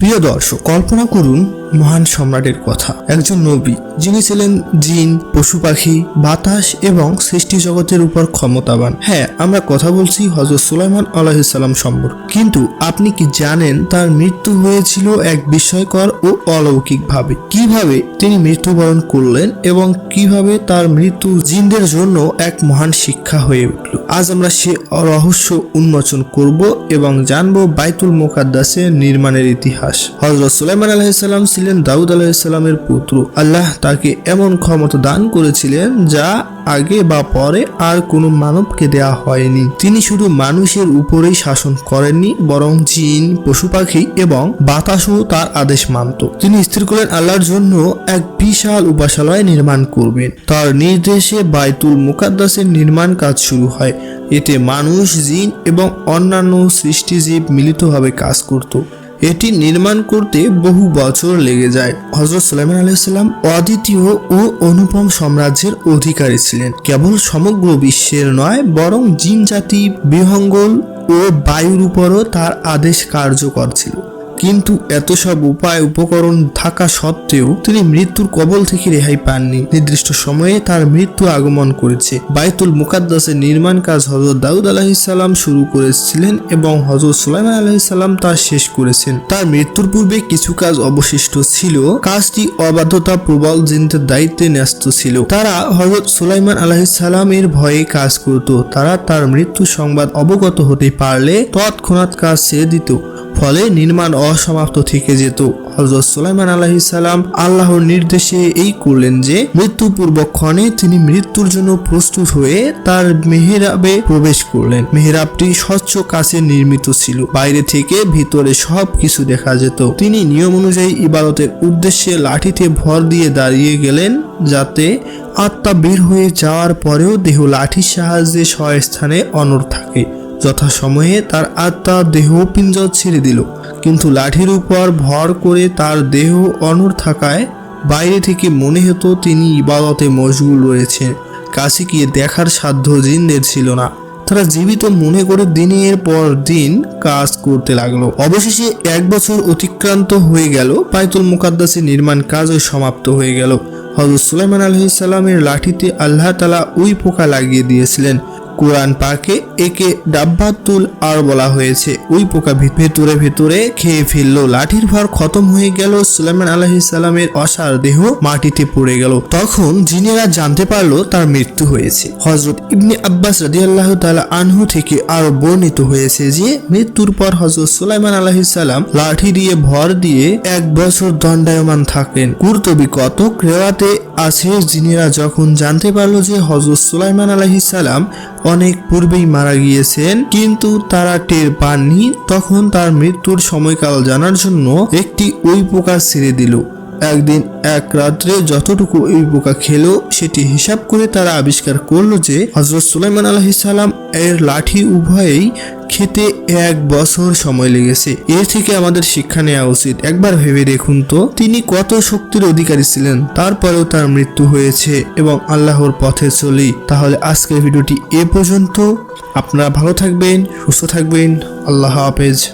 প্রিয় দর্শক কল্পনা করুন মহান সম্রাটের কথা। একজন নবী, যিনি ছিলেন জিন, পশু পাখি, বাতাস এবং সৃষ্টি জগতের উপর ক্ষমতাবান। হ্যাঁ আমরা কথা বলছি হজরত সুলাইমান আলাহিসাল্লাম সম্পর্কে। কিন্তু আপনি কি জানেন তার মৃত্যু হয়েছিল এক বিস্ময়কর ও অলৌকিক ভাবে কীভাবে তিনি মৃত্যুবরণ করলেন এবং কীভাবে তার মৃত্যু জিনদের জন্য এক মহান শিক্ষা হয়ে উঠল? আজ আমরা সে রহস্য উন্মোচন করব এবং জানব বাইতুল মোকাদ্দাসের নির্মাণের ইতিহাস। হজরত সুলাইমান আলাহিসাল্লাম ছিলেন দাউদ আলাহিসাল্লামের পুত্র। আল্লাহ তাকে এমন ক্ষমতা দান করেছিলেন যা আগে বা পরে আর কোনো মানবকে দেয়া হয়নি। তিনি শুধু মানুষের উপরেই শাসন করেননি, বরং জিন, পশু পাখি এবং বাতাসও তার আদেশ মানত। তিনি স্থির করলেন আল্লাহর জন্য এক বিশাল উপাসালয় নির্মাণ করবেন। তার নির্দেশে বাইতুল মুকাদ্দাসের নির্মাণ কাজ শুরু হয়। এতে মানুষ, জিন এবং অন্যান্য সৃষ্টিজীব মিলিতভাবে কাজ করত। এটি নির্মাণ করতে বহু বছর লেগে যায়। হজরত সুলাইমান আলাইসাল্লাম অদ্বিতীয় ও অনুপম সাম্রাজ্যের অধিকারী ছিলেন। কেবল সমগ্র বিশ্বের নয়, বরং জিন জাতি, বিহঙ্গল ও বায়ুর উপরও তার আদেশ কার্যকর ছিল। কিন্তু এত সব উপায় উপকরণ থাকা সত্ত্বেও তিনি মৃত্যুর কবল থেকে রেহাই পাননি। নির্দিষ্ট সময়ে তার মৃত্যু আগমন করেছে। বাইতুল মুকাদ্দাসের নির্মাণ কাজ হজরত দাউদ আলাহিসাল্লাম শুরু করেছিলেন এবং হজরত সুলাইমান আলাহিসাল্লাম তা শেষ করেছেন। তার মৃত্যুর পূর্বে কিছু কাজ অবশিষ্ট ছিল। কাজটি অবাধ্যতা প্রবল জিনদের দায়িত্বে ন্যস্ত ছিল। তারা হজরত সুলাইমান আলাহিসাল্লামের ভয়ে কাজ করত। তারা তার মৃত্যু সংবাদ অবগত হতে পারলে তৎক্ষণাৎ কাজ ছেড়ে দিত। ফলে নির্মাণ অসমাপ্ত থেকে যেত। হজরত সুলাইমান আলাহিসাল্লাম আল্লাহর নির্দেশে এই করলেন যে মৃত্যু পূর্বক্ষণে তিনি মৃত্যুর জন্য প্রস্তুত হয়ে তার মেহেরাবে প্রবেশ করলেন। মেহেরাবটি স্বচ্ছ কাছে নির্মিত ছিল। বাইরে থেকে ভিতরে সব কিছু দেখা যেত। তিনি নিয়ম অনুযায়ী ইবাদতের উদ্দেশ্যে লাঠিতে ভর দিয়ে দাঁড়িয়ে গেলেন যাতে আত্মা বের হয়ে যাওয়ার পরেও দেহ লাঠির সাহায্যে স্বস্থানে অনড় থাকে। যথাসময়ে তার আত্মা দেহ পিঞ্জর ছেড়ে দিল। কিন্তু লাঠির উপর ভর করে তার দেহ অনড় থাকায় বাইরে থেকে মনে হতো তিনি ইবাদতে মশগুল রয়েছেন কাছে গিয়ে দেখার সাধ্য জিনদের ছিল না। তারা জীবিত মনে করে দিনের পর দিন কাজ করতে লাগল। অবশেষে এক বছর অতিক্রান্ত হয়ে গেল, বাইতুল মুকাদ্দাসের নির্মাণ কাজও সমাপ্ত হয়ে গেল। হজরত সুলাইমান আলহিসাল্লামের লাঠিতে আল্লাহ তালা উই পোকা লাগিয়ে দিয়েছিলেন। কোরআন পাকে একে ডাব্বাতুল আর বলা হয়েছে। ওই পোকা ভেতরে ভেতরে খেয়ে ফেলল, লাঠির ভার খতম হয়ে গেল, সুলাইমান আলাহিসাল্লামের অসার দেহ মাটিতে পড়ে গেল। তখন জিনেরা জানতে পারল তার মৃত্যু হয়েছে। হজরত ইবনে আব্বাস রাদিয়াল্লাহ তাআলা আনহু থেকে আরও বর্ণিত হয়েছে যে, মৃত্যুর পর হজরত সুলাইমান আলাহিসাল্লাম লাঠি দিয়ে ভর দিয়ে এক বছর দণ্ডায়মান থাকেন কুর্তবি কতক রেওয়াতে আছে, জিনেরা যখন জানতে পারল যে হজরত সুলাইমান আলাহিসাল্লাম অনেক পূর্বেই মারা গিয়েছেন, কিন্তু তারা টের পাননি। তখন তার মৃত্যুর সময়কাল জানার জন্য একটি ওই পোকা ছেড়ে দিল। একদিন এক রাত্রে যতটুকু ওই পোকা খেলো, সেটি হিসাব করে তারা আবিষ্কার করল যে হজরত সুলাইমান আলহিসাল্লাম এর লাঠি উভয়েই খেতে এক বছর সময় লেগেছে। এর থেকে আমাদের শিক্ষা নেওয়া উচিত। একবার ভেবে দেখুন তো, তিনি কত শক্তির অধিকারী ছিলেন। তারপরেও তার মৃত্যু হয়েছে এবং আল্লাহর পথে চলি। তাহলে আজকের ভিডিওটি এ পর্যন্ত। আপনারা ভালো থাকবেন, সুস্থ থাকবেন। আল্লাহ হাফেজ।